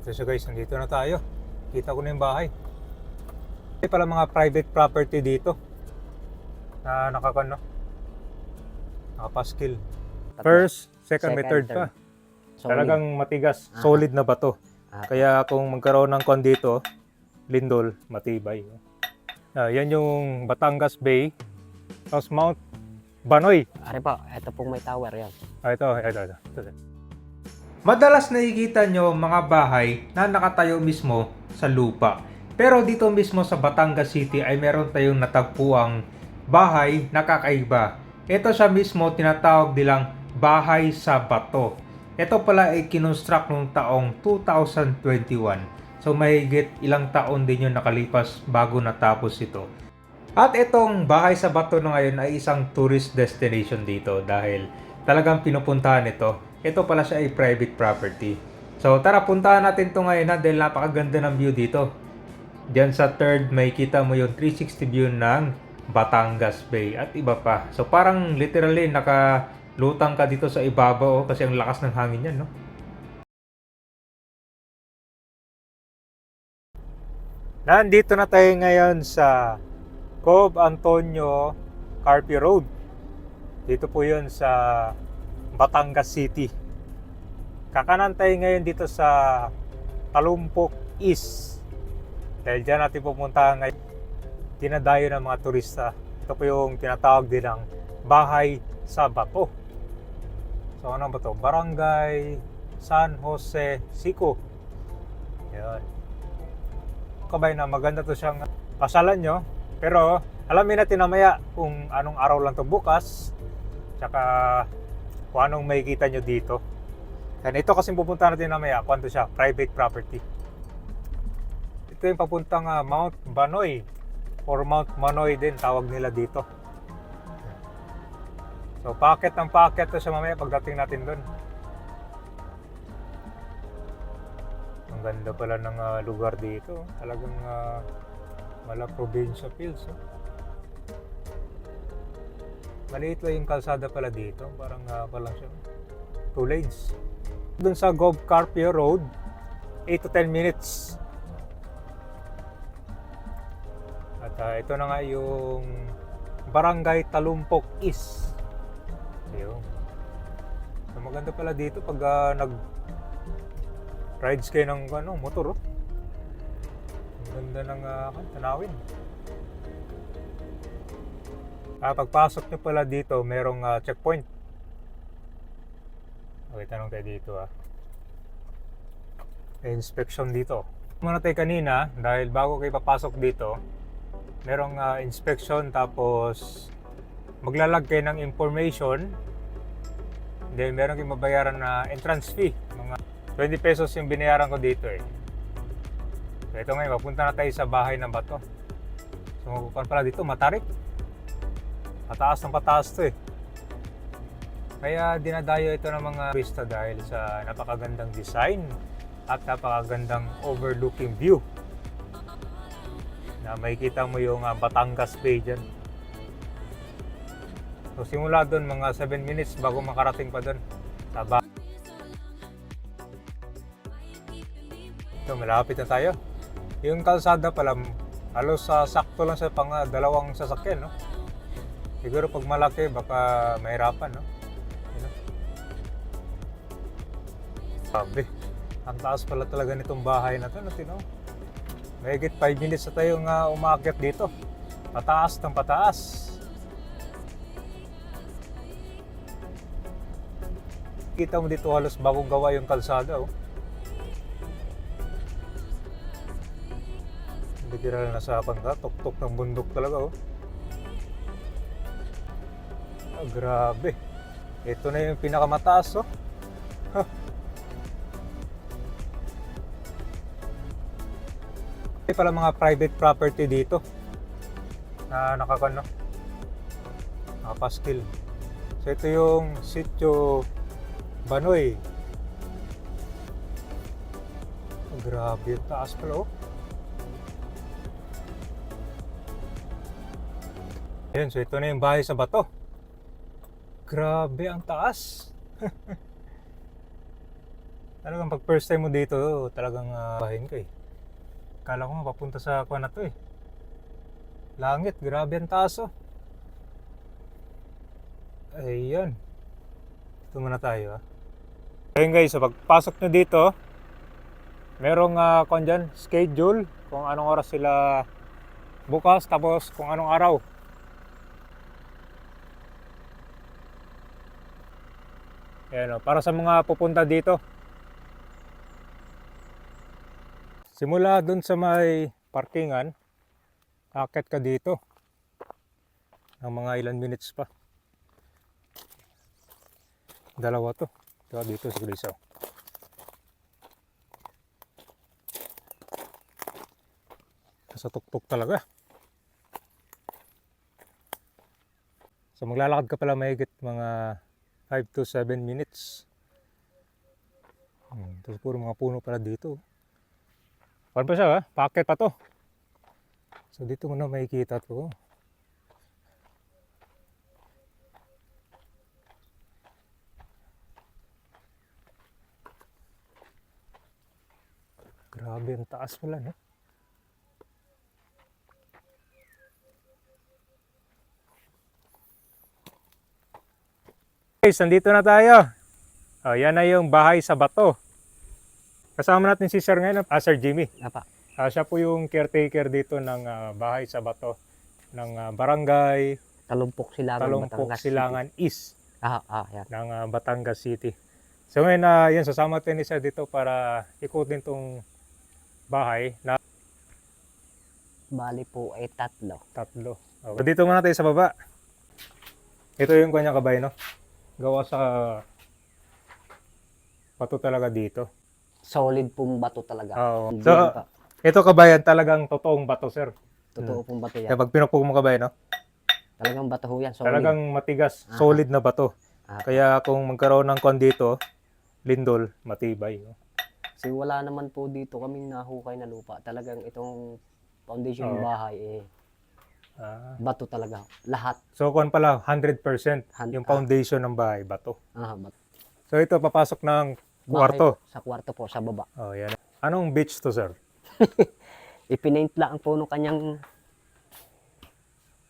Ito siya guys, nandito na tayo. Kita ko na yung bahay. May pala mga private property dito. Na nakakano. Nakapaskil. First, second, may Second, third third. pa. Solid. Talagang matigas. Ah. Solid na bato. Ah. Kaya kung magkaroon ng kon dito, lindol, matibay. Ah, yan yung Batangas Bay. Tapos Mount Banoy. Ari po, ito pong may tower yan. Ah, ito, ito, ito. ito. Madalas nakikita nyo mga bahay na nakatayo mismo sa lupa. Pero dito mismo sa Batangas City ay meron tayong natagpuang bahay na kakaiba. Ito siya mismo tinatawag nilang bahay sa bato. Ito pala ay kinonstruct noong taong 2021. So mahigit ilang taon din yung nakalipas bago natapos ito. At itong bahay sa bato na ngayon ay isang tourist destination dito dahil talagang pinupuntahan ito. Ito pala siya ay private property. So tara puntahan natin ito ngayon ha dahil napakaganda ng view dito. Diyan sa third may kita mo yung 360 view ng Batangas Bay at iba pa. So parang literally nakalutang ka dito sa ibabaw oh, kasi ang lakas ng hangin yan no. Nandito na tayo ngayon sa Cove Antonio Carpio Road. Dito po yun sa Batangas City. Kakanan tayo ngayon dito sa Talumpok East. Dahil dyan natin pupunta ngayon. Dinadayo ng mga turista. Ito po yung tinatawag din ng Bahay sa Bato. So ano ba to? Barangay San Jose Sico. Yan. Kabay na maganda to siyang pasalan nyo. Pero alamin natin namaya kung anong araw lang to bukas. Tsaka kung anong makikita nyo dito. And ito kasi pupunta natin mamaya, ano siya, private property. Ito yung papuntang ah, Mount Banoy or Mount Manoy din tawag nila dito. So packet ng packet to siya mamaya pagdating natin doon. Ang ganda pala ng ah, lugar dito. Talagang uh, mala probinsya feels. Oh. Maliit lang yung kalsada pala dito. Parang uh, palang siya. Two lanes. Doon sa Gov Carpio Road, 8 to 10 minutes. At ah, ito na nga yung Barangay Talumpok East. Ayun. So, maganda pala dito pag ah, nag rides kayo ng ano, motor. Oh. Ang ganda ng ah, tanawin. Ah, pagpasok nyo pala dito, merong ah, checkpoint. Okay, tanong tayo dito ah. Inspection dito. Muna tayo kanina, dahil bago kayo papasok dito, merong ah, inspection tapos maglalag kayo ng information. Then meron kayong mabayaran na entrance fee. Mga 20 pesos yung binayaran ko dito eh. So ito ngayon, papunta na tayo sa bahay ng bato. So pala dito, matarik. Pataas ng pataas to eh. Kaya dinadayo ito ng mga turista dahil sa napakagandang design at napakagandang overlooking view. Na makikita mo yung ah, Batangas Bay dyan. So simula doon mga 7 minutes bago makarating pa doon. Sa ba- Ito, malapit na tayo. Yung kalsada pala, halos sa sakto lang sa pang ah, dalawang sasakyan, no? Siguro pag malaki, baka mahirapan, no? Yun, no? Sabi, ang taas pala talaga nitong bahay na to, no? Tino? Mahigit 5 minutes na tayo nga umakyat dito. Pataas ng pataas. Kita mo dito halos bagong gawa yung kalsada, oh. Literal na sa ka, tuktok ng bundok talaga, oh. Ah, grabe. Ito na yung pinakamataas, oh. Huh. May pala mga private property dito na nakakano nakapaskil. So ito yung sitio Banoy. Oh, grabe taas pala, oh. Ayun, so ito na yung bahay sa bato. Grabe ang taas. Talagang pag first time mo dito, talagang uh, bahin ka eh. Kala ko nga papunta sa kuha na to eh. Langit, grabe ang taas oh. Ayan. Ito muna tayo ah. Ayun guys, so pagpasok nyo dito, merong uh, kung dyan, schedule kung anong oras sila bukas tapos kung anong araw. Ayan o, para sa mga pupunta dito. Simula dun sa may parkingan, akit ka dito. Ng mga ilan minutes pa. Dalawa to. Ito dito sa Gulisaw. Sa tuktok talaga. So maglalakad ka pala mahigit mga 5 to 7 minutes. Hmm, tapos puro mga puno pala dito. Paano pa siya ha? Packet pa to. So dito mo na makikita to. Grabe ang taas pala no? Guys, nandito na tayo. Oh, yan na yung bahay sa bato. Kasama natin si Sir ngayon, ah, Sir Jimmy. Apa. Ah, siya po yung caretaker dito ng ah, bahay sa bato ng ah, barangay Talumpok Silangan, Talumpok Batangas Silangan East. Ah, ah, yan. ng ah, Batangas City. So ngayon, uh, yun, sasama natin ni Sir dito para ikutin tong bahay na Bali po ay tatlo. tatlo. Okay. Dito muna tayo sa baba. Ito yung kanya kabay, no? Gawa sa bato talaga dito. Solid pong bato talaga. Oo. Hindi So, pa. ito kabayan talagang totoong bato, sir. Totoo pong bato yan. Kaya pag pinupog mo kabay, no? Talagang bato ho yan. Solid. Talagang matigas, Ah. solid na bato. Ah. Kaya kung magkaroon ng kon dito, lindol, matibay. No? Kasi wala naman po dito kaming nahukay na lupa. Talagang itong foundation ng Oo. bahay eh Ah. bato talaga. Lahat. So kon pala, 100% Han- yung ah. foundation ng bahay, bato. Ah, bato. So ito, papasok ng Bahay kwarto. po, Sa kwarto po, sa baba. Oh, yan. Anong beach to, sir? Ipinaint lang po nung kanyang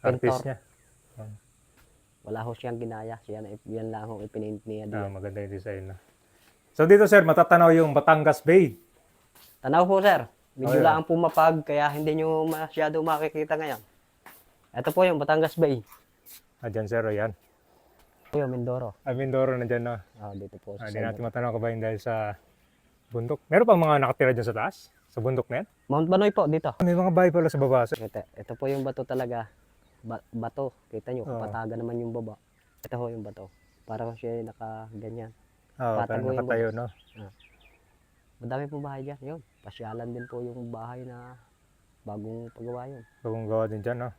Artist niya. wala ho siyang ginaya. Siya na, yan lang ho ipinaint niya Ah, maganda yung design na. So dito, sir, matatanaw yung Batangas Bay. Tanaw po sir. Medyo Oh, yeah. lang po mapag kaya hindi nyo masyado makikita ngayon. Ito po yung Batangas Bay. Ah, dyan, sir, o yan. Ito yung Mindoro. Ah, Mindoro na dyan na. Ah, dito po Ah, Hindi natin matanaw ka ba yun dahil sa bundok. Meron pang mga nakatira dyan sa taas? Sa bundok na yan? Mount Banoy po dito. May mga bahay pala sa baba, sir. Ito, ito po yung bato talaga. Ba- bato. Kita nyo, kapataga naman yung baba. Ito ho yung bato. Para kung siya ay naka-ganyan. Oo, Patago parang yung nakatayo, no? Madami po bahay dyan. Yun. Pasyalan din po yung bahay na bagong pagawa yun. Bagong gawa din dyan, no?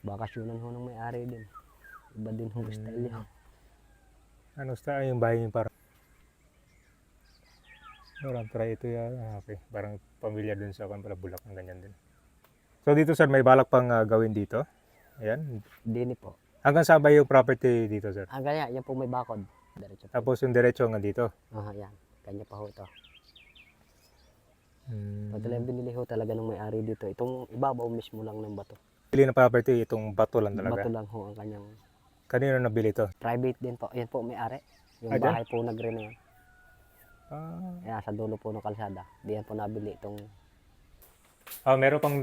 Bakasyonan ho ng may-ari din. Iba din ho style yun. Ano sa yung bahay niyo parang Parang try ito yan. Ah, okay. Parang pamilya dun sa kan pala bulak ng ganyan din. So dito sir, may balak pang ah, gawin dito. Ayan. Dini po. Hanggang saan ba yung property dito sir? Ah, ganyan. Yan po may bakod. Diretso po. Tapos yung diretso nga dito. Ah, yan. Kanya pa ho ito. Hmm. Pag talagang binili ho talaga ng may-ari dito. Itong ibabaw mismo lang ng bato. Pili na property, itong bato lang talaga. Bato lang ho ang kanyang Kanino nabili to? private din po. Yan po may-ari. Yung Ah, dyan? bahay po nagre na yan. Ah, Yan, sa dulo po ng kalsada. Diyan po nabili itong... ah meron pang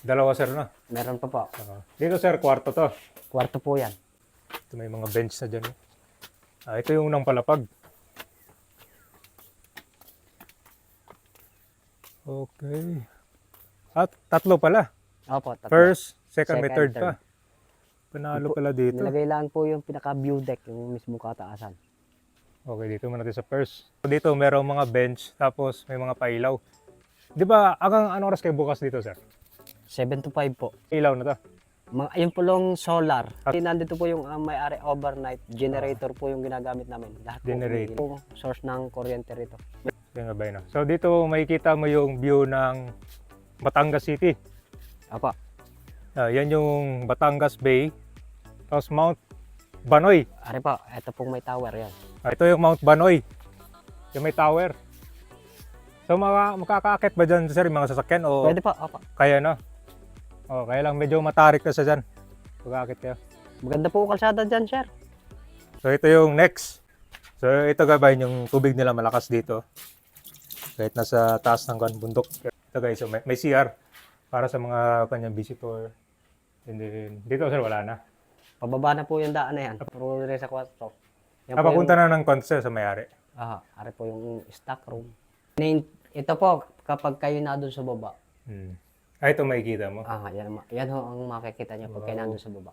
dalawa sir na. Meron pa po. Ah, dito sir, kwarto to. Kwarto po yan. Ito may mga bench na dyan. oh. Ah, ito yung unang palapag. Okay. At tatlo pala. Opo, tatlo. First, second, may third third. pa. Panalo pala dito. Nilagay lang po yung pinaka-view deck, yung mismo kataasan. Okay, dito muna tayo sa first. So, dito merong mga bench, tapos may mga pailaw. Di ba, hanggang anong oras kayo bukas dito, sir? 7 to 5 po. Ilaw na to. Mga, ayun po lang solar. At- Nandito po yung ah, may-ari overnight generator po yung ginagamit namin. Lahat Generator. po source ng kuryente rito. Yung nga ba yun, ah? So dito makikita mo yung view ng Batangas City. Apa, Ah, yan yung Batangas Bay. Tapos Mount Banoy. ari po, ito pong may tower yan. Ah, ito yung Mount Banoy. Yung may tower. So maka, makakaakit ba dyan sir yung mga sasakyan o Pwede pa, opo. kaya no? O kaya lang medyo matarik na sa dyan. Pag-aakit kayo. Maganda po kalsada dyan, sir. So ito yung next. So ito gabay yung tubig nila malakas dito. Kahit nasa taas ng bundok. Ito guys, so may, may CR para sa mga kanyang visitor. And then, dito sir wala na. Pababa na po yung daan na yan. Puro rin sa kwarto. Yan po Napapunta yung, na ng konse sa may-ari. ah, ari po yung stock room. Nin- Ito po, kapag kayo na doon sa baba, Hmm. Ay, ito makikita mo. ah, yan, ma- yan ho ang makikita niyo pag kayo Wow. nandun sa baba.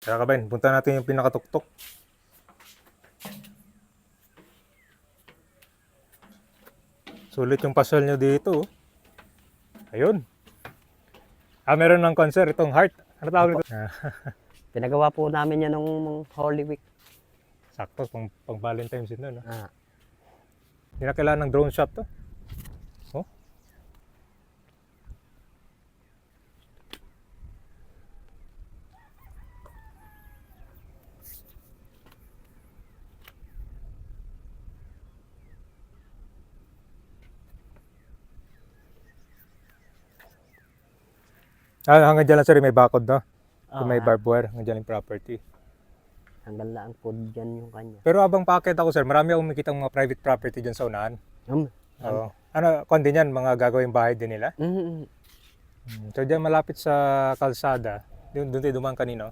Kaya kabayan, punta natin yung pinakatuktok. Sulit yung pasal nyo dito. oh. Ayun. Ah, meron ng concert itong heart. Ano tawag nito? Ah, Pinagawa po namin yan nung Holy Week. sakto, pang, pang Valentine's yun. No? Ah, Hindi na kailangan ng drone shot to. Oh. Ah, hanggang dyan lang sir, may bakod no? Kung may ah, barbed wire, hanggang dyan yung property. Hanggang lang po dyan yung kanya. Pero abang packet ako sir, marami akong makita mga private property dyan sa unahan. Um, Oo. Ano, kundi yan, mga gagawing bahay din nila. mm, mm, Mm, So diyan malapit sa kalsada, doon doon tayo dumaan kanino.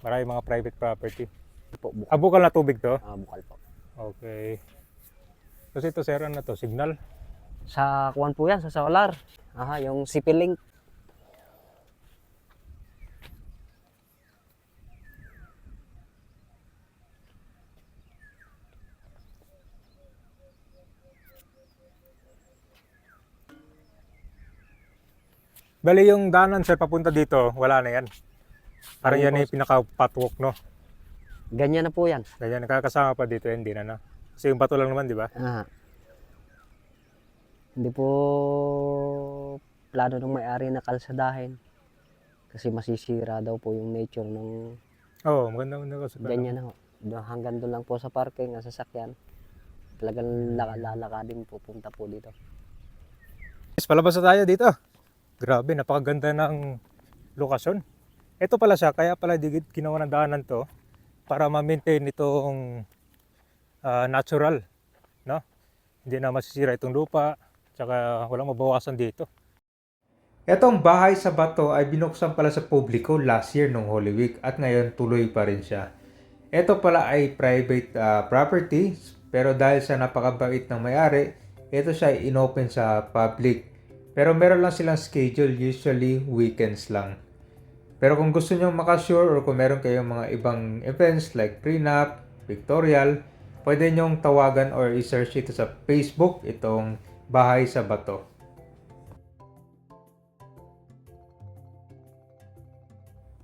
Marami mga private property. po, bukal, Ah, bukal na tubig to? ah, bukal po. Okay. Kasi ito sir, ano to? Signal? Sa kuwan po yan, sa solar. Aha, yung CP-Link. Bali yung daanan sir, papunta dito, wala na yan. Parang Ayun yan po. yung pinaka-patwalk, no? Ganyan na po yan. Ganyan, nakakasama pa dito, hindi na, no? Kasi yung bato lang naman, di ba? Ah. Hindi po plano ng may-ari na kalsadahin. Kasi masisira daw po yung nature ng Oo, oh, maganda maganda kasi. ganyan na ho. Do- Hanggang doon lang po sa parking, ang sasakyan. Talagang laka- lalakadin pupunta po dito. Yes, palabas na tayo dito. Grabe, napakaganda ng lokasyon. Ito pala siya, kaya pala ginawa ng daanan to para ma-maintain itong ah, natural, no? Hindi na masisira itong lupa, tsaka walang mabawasan dito. Etong bahay sa bato ay binuksan pala sa publiko last year nung Holy Week at ngayon tuloy pa rin siya. Ito pala ay private ah, property pero dahil sa napakabait ng may-ari, ito siya inopen sa public. Pero meron lang silang schedule, usually weekends lang. Pero kung gusto nyo makasure or kung meron kayong mga ibang events like prenup, pictorial, pwede nyong tawagan or i-search ito sa Facebook, itong Bahay sa Bato.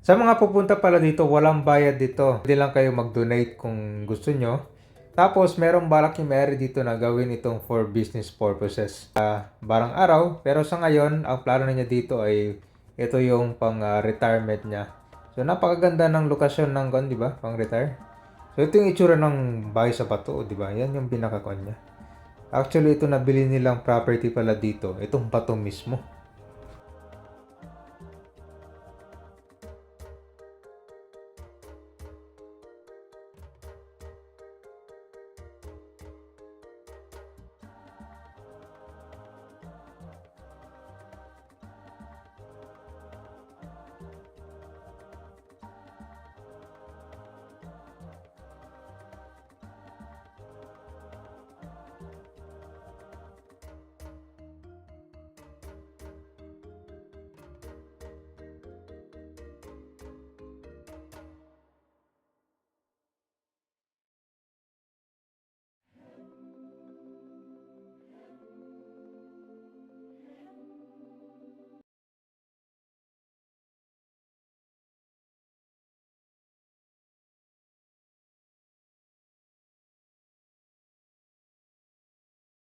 Sa mga pupunta pala dito, walang bayad dito. Pwede lang kayo mag-donate kung gusto nyo. Tapos, merong balak yung may dito na gawin itong for business purposes. Ah, barang araw, pero sa ngayon, ang plano niya dito ay ito yung pang ah, retirement niya. So, napakaganda ng lokasyon ng kon, di ba? Pang retire. So, ito yung itsura ng bahay sa bato, di ba? Yan yung pinakakon niya. Actually, ito nabili nilang property pala dito. Itong bato mismo.